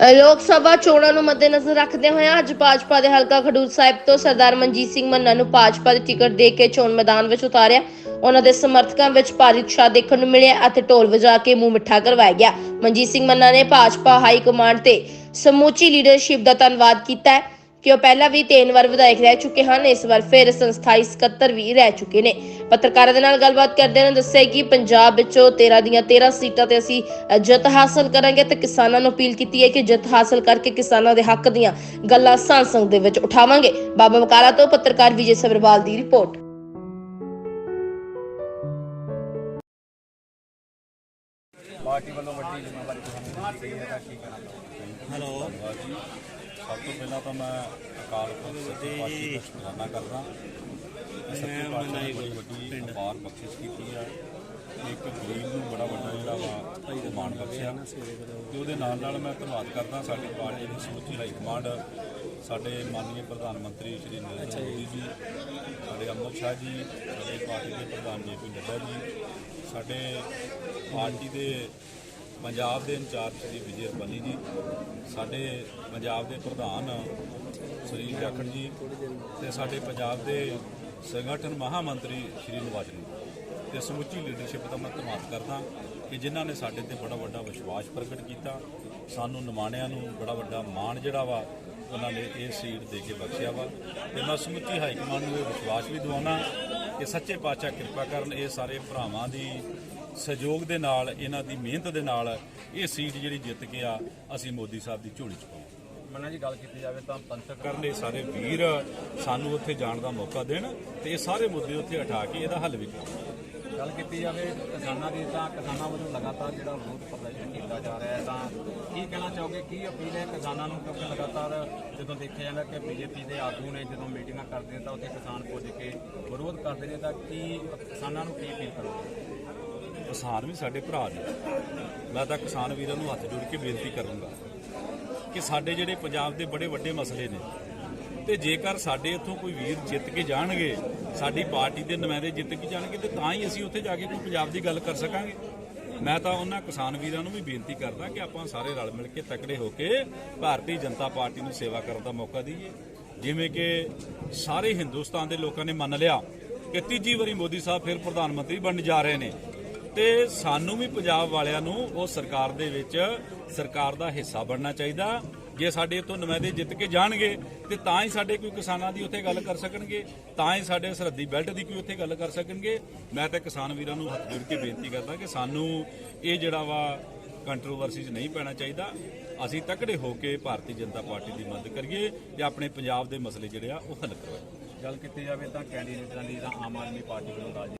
ਲੋਕ ਸਭਾ ਚੋਣਾਂ ਨੂੰ ਮੱਦੇਨਜ਼ਰ ਰੱਖਦੇ ਹੋਏ ਅੱਜ ਭਾਜਪਾ ਦੇ ਹਲਕਾ ਖਡੂਰ ਸਾਹਿਬ ਤੋਂ ਸਰਦਾਰ ਮਨਜੀਤ ਸਿੰਘ ਮੰਨਾ ਨੂੰ ਭਾਜਪਾ ਦੀ ਟਿਕਟ ਦੇ ਕੇ ਚੋਣ ਮੈਦਾਨ ਵਿੱਚ ਉਤਾਰਿਆ। ਉਹਨਾਂ ਦੇ ਸਮਰਥਕਾਂ ਵਿੱਚ ਭਾਰੀ ਉਤਸ਼ਾਹ ਦੇਖਣ ਨੂੰ ਮਿਲਿਆ ਅਤੇ ਢੋਲ ਵਜਾ ਕੇ ਮੂੰਹ ਮਿੱਠਾ ਕਰਵਾਇਆ ਗਿਆ। ਮਨਜੀਤ ਸਿੰਘ ਮੰਨਾ ਨੇ ਭਾਜਪਾ ਹਾਈ ਕਮਾਂਡ ਤੇ ਸਮੂਚੀ ਲੀਡਰਸ਼ਿਪ ਦਾ ਧੰਨਵਾਦ ਕੀਤਾ ਹੈ। ਕਿ ਉਹ ਪਹਿਲਾਂ ਵੀ ਤਿੰਨ ਵਾਰ ਵਿਧਾਇਕ ਰਹਿ ਚੁੱਕੇ ਹਨ ਇਸ ਵਾਰ ਫਿਰ ਸੰਸਥਾਈ ਸਕੱਤਰ ਵੀ ਰਹਿ ਚੁੱਕੇ ਨੇ। ਪੱਤਰਕਾਰਾਂ ਦੇ ਨਾਲ ਗੱਲਬਾਤ ਕਰਦੇ ਨੇ ਦੱਸਿਆ ਕਿ ਪੰਜਾਬ ਵਿੱਚੋਂ 13 ਦੀਆਂ 13 ਸੀਟਾਂ ਤੇ ਅਸੀਂ ਜਿੱਤ ਹਾਸਲ ਕਰਾਂਗੇ ਤੇ ਕਿਸਾਨਾਂ ਨੂੰ ਅਪੀਲ ਕੀਤੀ ਹੈ ਕਿ ਜਿੱਤ ਹਾਸਲ ਕਰਕੇ ਕਿਸਾਨਾਂ ਦੇ ਹੱਕ ਦੀਆਂ ਗੱਲਾਂ ਸੰਸਦ ਦੇ ਵਿੱਚ ਉਠਾਵਾਂਗੇ। ਬਾਬਾ ਬਕਾਲਾ ਤੋਂ ਪੱਤਰਕਾਰ ਵਿਜੇ ਸਬਰਵਾਲ ਦੀ ਰਿਪੋਰਟ। ਪਾਰਟੀ ਵੱਲੋਂ ਵੱਡੀ ਜ਼ਿੰਮੇਵਾਰੀ ਤੁਹਾਨੂੰ ਦਿੱਤੀ ਗਈ ਹੈ ਤਾਂ ਕੀ ਕਰਾਂਗਾ? ਹੈਲੋ। ਸਭ ਤੋਂ ਪਹਿਲਾਂ ਤਾਂ ਮੈਂ ਅਕਾਲ ਪੁਰਖ ਸੱਚੇ ਪਾਤਸ਼ਾਹ ਦਾ ਸ਼ੁਕਰਾਨਾ ਕਰਦਾ ਪਾਤਸ਼ਾਹ ਨੇ ਬੜੀ ਵੱਡੀ ਅਪਾਰ ਬਖਸ਼ਿਸ਼ ਕੀਤੀ ਹੈ। ਇੱਕ ਗਰੀਬ ਨੂੰ ਬੜਾ ਵੱਡਾ ਜਿਹੜਾ ਵਾ ਮਾਣ ਬਖਸ਼ਿਆ। ਤੇ ਉਹਦੇ ਨਾਲ ਨਾਲ ਮੈਂ ਧੰਨਵਾਦ ਕਰਦਾ ਸਾਡੀ ਪਾਰਟੀ ਦੀ ਸਮੁੱਚੀ ਹਾਈ ਕਮਾਂਡ। ਸਾਡੇ ਮਾਨਨੀय ਪ੍ਰਧਾਨ ਮੰਤਰੀ ਸ਼੍ਰੀ ਨਰਿੰਦਰ ਮੋਦੀ ਜੀ ਸਾਡੇ ਅਮਰ ਸ਼ਾਹ ਜੀ ਸਾਡੇ ਪਾਰਟੀ ਦੇ ਪ੍ਰਧਾਨ ਜੀ ਪੀ ਨੱਡਾ ਜੀ ਸਾਡੇ ਪਾਰਟੀ ਦੇ ਪੰਜਾਬ ਦੇ ਇੰਚਾਰਜ ਸ਼੍ਰੀ ਵਿਜੇ ਰਪਾਲੀ ਜੀ, ਸਾਡੇ ਪੰਜਾਬ ਦੇ ਪ੍ਰਧਾਨ ਸ੍ਰੀ ਜਾਖੜ ਜੀ ਤੇ ਸਾਡੇ ਪੰਜਾਬ ਦੇ ਸੰਗਠਨ ਮਹਾਮੰਤਰੀ ਸ਼੍ਰੀ ਨਵਾਜ਼ ਜੀ। ਤੇ ਸਮੁੱਚੀ ਲੀਡਰਸ਼ਿਪ ਦਾ ਮੈਂ ਧੰਨਵਾਦ ਕਰਦਾ ਕਿ ਜਿਨ੍ਹਾਂ ਨੇ ਸਾਡੇ ਤੇ ਬੜਾ ਵੱਡਾ ਵਿਸ਼ਵਾਸ ਪ੍ਰਗਟ ਕੀਤਾ। ਸਾਨੂੰ ਨਿਮਾਣਿਆਂ ਨੂੰ ਬੜਾ ਵੱਡਾ ਮਾਣ ਜਿਹੜਾ ਵਾ ਉਹਨਾਂ ਨੇ ਇਹ ਸੀਟ ਦੇ ਕੇ ਬਖਸ਼ਿਆ ਵਾ। ਤੇ ਮੈਂ ਸਮੁੱਚੀ ਹਾਈ ਕਮਾਂਡ ਨੂੰ ਇਹ ਵਿਸ਼ਵਾਸ ਵੀ ਦਿਵਾਉਣਾ ਕਿ ਸੱਚੇ ਪਾਤਸ਼ਾਹ ਕਿਰਪਾ ਕਰਨ ਇਹ ਸਾਰੇ ਭਰਾਵਾਂ ਦੀ ਸਹਿਯੋਗ ਦੇ ਨਾਲ ਇਹਨਾਂ ਦੀ ਮਿਹਨਤ ਦੇ ਨਾਲ ਇਹ ਸੀਟ ਜਿਹੜੀ ਜਿੱਤ ਕੇ ਆ ਅਸੀਂ ਮੋਦੀ ਸਾਹਿਬ ਦੀ ਝੋਲੀ ਚ ਪਾਵਾਂਗੇ। ਮੰਨਾ ਜੀ ਗੱਲ ਕੀਤੀ ਜਾਵੇ ਤਾਂ ਪੰਥਕ ਕਰਨ ਇਹ ਸਾਰੇ ਵੀਰ ਸਾਨੂੰ ਉੱਥੇ ਜਾਣ ਦਾ ਮੌਕਾ ਦੇਣ ਤੇ ਇਹ ਸਾਰੇ ਮੁੱਦੇ ਉੱਥੇ ਉਠਾ ਕੇ ਇਹਦਾ ਹੱਲ ਵੀ ਕਰਾਂਗੇ। ਗੱਲ ਕੀਤੀ ਜਾਵੇ ਕਿਸਾਨਾਂ ਦੀ ਤਾਂ ਕਿਸਾਨਾਂ ਵੱਲੋਂ ਲਗਾਤਾਰ ਜਿਹੜਾ ਵਿਰੋਧ ਪ੍ਰਦਰਸ਼ਨ ਕੀਤਾ ਜਾ ਰਿਹਾ ਹੈ ਤਾਂ ਕੀ ਕਹਿਣਾ ਚਾਹੋਗੇ? ਕੀ ਅਪੀਲ ਹੈ ਕਿਸਾਨਾਂ ਨੂੰ? ਕਿਉਂਕਿ ਲਗਾਤਾਰ ਜਦੋਂ ਦੇਖਿਆ ਜਾਂਦਾ ਕਿ ਬੀਜੇਪੀ ਦੇ ਆਗੂ ਨੇ ਜਦੋਂ ਮੀਟਿੰਗਾਂ ਕਰਦੇ ਨੇ ਤਾਂ ਉੱਥੇ ਕਿਸਾਨ ਪੁੱਜ ਕੇ ਵਿਰੋਧ ਕਰਦੇ ਨੇ ਤਾਂ ਕੀ ਕਿਸਾਨਾਂ ਨੂੰ ਕੀ ਅਪੀਲ ਕਰੋਗੇ? ਕਿਸਾਨ ਵੀ ਸਾਡੇ ਭਰਾ ਨੇ। ਮੈਂ ਤਾਂ ਕਿਸਾਨ ਵੀਰਾਂ ਨੂੰ ਹੱਥ ਜੋੜ ਕੇ ਬੇਨਤੀ ਕਰੂੰਗਾ ਕਿ ਸਾਡੇ ਜਿਹੜੇ ਪੰਜਾਬ ਦੇ ਬੜੇ ਵੱਡੇ ਮਸਲੇ ਨੇ ਤੇ ਜੇਕਰ ਸਾਡੇ ਇੱਥੋਂ ਕੋਈ ਵੀਰ ਜਿੱਤ ਕੇ ਜਾਣਗੇ, ਸਾਡੀ ਪਾਰਟੀ ਦੇ ਨੁਮਾਇੰਦੇ ਜਿੱਤ ਕੇ ਜਾਣਗੇ, ਤੇ ਤਾਂ ਹੀ ਅਸੀਂ ਉੱਥੇ ਜਾ ਕੇ ਕੋਈ ਪੰਜਾਬ ਦੀ ਗੱਲ ਕਰ ਸਕਾਂਗੇ। ਮੈਂ ਤਾਂ ਉਹਨਾਂ ਕਿਸਾਨ ਵੀਰਾਂ ਨੂੰ ਵੀ ਬੇਨਤੀ ਕਰਦਾ ਕਿ ਆਪਾਂ ਸਾਰੇ ਰਲ ਮਿਲ ਕੇ ਤਕੜੇ ਹੋ ਕੇ ਭਾਰਤੀ ਜਨਤਾ ਪਾਰਟੀ ਨੂੰ ਸੇਵਾ ਕਰਨ ਦਾ ਮੌਕਾ ਦਈਏ। ਜਿਵੇਂ ਕਿ ਸਾਰੇ ਹਿੰਦੁਸਤਾਨ ਦੇ ਲੋਕਾਂ ਨੇ ਮੰਨ ਲਿਆ ਕਿ ਤੀਜੀ ਵਾਰੀ ਮੋਦੀ ਸਾਹਿਬ ਫਿਰ ਪ੍ਰਧਾਨ ਮੰਤਰੀ ਬਣਨ ਜਾ ਰਹੇ ਨੇ। ਤੇ ਸਾਨੂੰ ਵੀ ਪੰਜਾਬ ਵਾਲਿਆਂ ਨੂੰ ਉਹ ਸਰਕਾਰ ਦੇ ਵਿੱਚ ਸਰਕਾਰ ਦਾ ਹਿੱਸਾ ਬਣਨਾ ਚਾਹੀਦਾ। ਜੇ ਸਾਡੇ ਇੱਥੋਂ ਨੁਮਾਇੰਦੇ ਜਿੱਤ ਕੇ ਜਾਣਗੇ ਤੇ ਤਾਂ ਹੀ ਸਾਡੇ ਕੋਈ ਕਿਸਾਨਾਂ ਦੀ ਉੱਥੇ ਗੱਲ ਕਰ ਸਕਣਗੇ, ਤਾਂ ਹੀ ਸਾਡੇ ਸਰਹੱਦੀ ਬੈਲਟ ਦੀ ਕੋਈ ਉੱਥੇ ਗੱਲ ਕਰ ਸਕਣਗੇ। ਮੈਂ ਤਾਂ ਕਿਸਾਨ ਵੀਰਾਂ ਨੂੰ ਹੱਥ ਜੋੜ ਕੇ ਬੇਨਤੀ ਕਰਦਾ ਕਿ ਸਾਨੂੰ ਇਹ ਜਿਹੜਾ ਵਾ ਕੰਟਰੋਵਰਸੀ 'ਚ ਨਹੀਂ ਪੈਣਾ ਚਾਹੀਦਾ। ਅਸੀਂ ਤਕੜੇ ਹੋ ਕੇ ਭਾਰਤੀ ਜਨਤਾ ਪਾਰਟੀ ਦੀ ਮਦਦ ਕਰੀਏ ਤੇ ਆਪਣੇ ਪੰਜਾਬ ਦੇ ਮਸਲੇ ਜਿਹੜੇ ਆ ਉਹ ਹੱਲ ਕਰਵਾਈਏ। ਗੱਲ ਕੀਤੀ ਜਾਵੇ ਤਾਂ ਕੈਂਡੀਡੇਟਾਂ ਦੀ ਤਾਂ ਆਮ ਆਦਮੀ ਪਾਰਟੀ ਵੱਲੋਂ ਰਾਜੀ